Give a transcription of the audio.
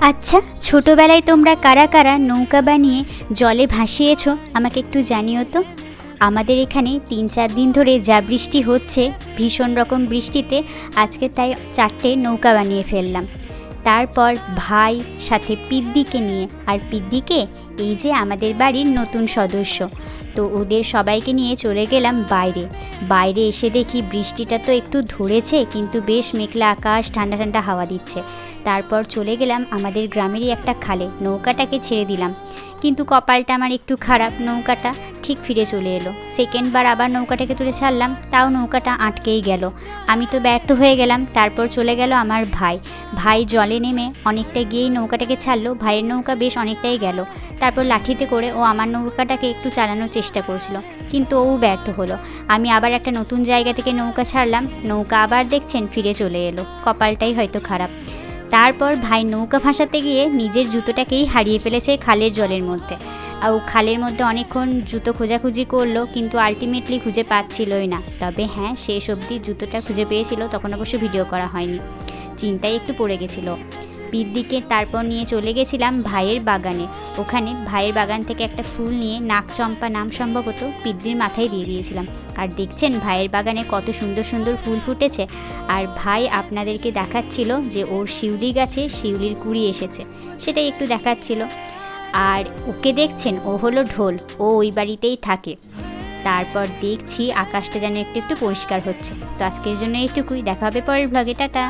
আচ্ছা ছোটবেলায় তোমরা কারা কারা নৌকা বানিয়ে জলে ভাসিয়েছো? আমাকে একটু জানিও তো। আমাদের এখানে তিন চার দিন ধরে যা বৃষ্টি হচ্ছে, ভীষণ রকম বৃষ্টিতে আজকে তাই চারটে নৌকা বানিয়ে ফেললাম। তারপর ভাই, সাথে পিদ্দিকে নিয়ে। আর পিদ্দিকে, এই যে আমাদের বাড়ির নতুন সদস্য। তো ওদের সবাইকে নিয়ে চলে গেলাম বাইরে। বাইরে এসে দেখি বৃষ্টিটা তো একটু ধরেছে, কিন্তু বেশ মেঘলা আকাশ, ঠান্ডা ঠান্ডা হাওয়া দিচ্ছে। তারপর চলে গেলাম আমাদের গ্রামেরই একটা খালে। নৌকাটাকে ছেড়ে দিলাম। কিন্তু কপালটা আমার একটু খারাপ, নৌকাটা ঠিক ফিরে চলে এলো। সেকেন্ডবার আবার নৌকাটাকে তুলে ছাড়লাম, তাও নৌকাটা আটকেই গেল। আমি তো ব্যর্থ হয়ে গেলাম, তারপর চলে গেল আমার ভাই। ভাই জলে নেমে অনেকটা গিয়েই নৌকাটাকে ছাড়লো, ভাইয়ের নৌকা বেশ অনেকটাই গেল। তারপর লাঠিতে করে ও আমার নৌকাটাকে একটু চালানোর চেষ্টা করছিল, কিন্তু ও ব্যর্থ হলো। আমি আবার একটা নতুন জায়গা থেকে নৌকা ছাড়লাম, নৌকা আবার দেখছেন, ফিরে চলে এলো। কপালটাই হয়তো খারাপ। তারপর ভাই নৌকা ভাসাতে গিয়ে নিজের জুতোটাকেই হারিয়ে ফেলেছে খালের জলের মধ্যে। আর খালের মধ্যে অনেকক্ষণ জুতো খোঁজাখুঁজি করল, কিন্তু আলটিমেটলি খুঁজে পাচ্ছিলই না। তবে হ্যাঁ শেষ অবধি জুতোটা খুঁজে পেয়েছিল, তখন অবশ্য ভিডিও করা হয়নি। চিন্তায় একটু পড়ে গেছিল। পিদ্দিকে তারপর নিয়ে চলে গেছিলাম ভাইয়ের বাগানে। ওখানে ভাইয়ের বাগান থেকে একটা ফুল নিয়ে নাকচম্পা নাম সম্ভবত পিদ্দির মাথায় দিয়ে দিয়েছিলাম। আর দেখছেন ভাইয়ের বাগানে কত সুন্দর সুন্দর ফুল ফুটেছে। আর ভাই আপনাদেরকে দেখাচ্ছিল যে ওর শিউলি গাছে শিউলির কুড়ি এসেছে। সেটাই একটু দেখাচ্ছিল। আর ওকে দেখছেন, ও হলো ঢোল, ও ওই বাড়িতেই থাকে। তারপর দেখছি আকাশটা যেন একটু একটু পরিষ্কার হচ্ছে। তো আজকের জন্য এইটুকুই, দেখা হবে পরের ব্লগে টাটা।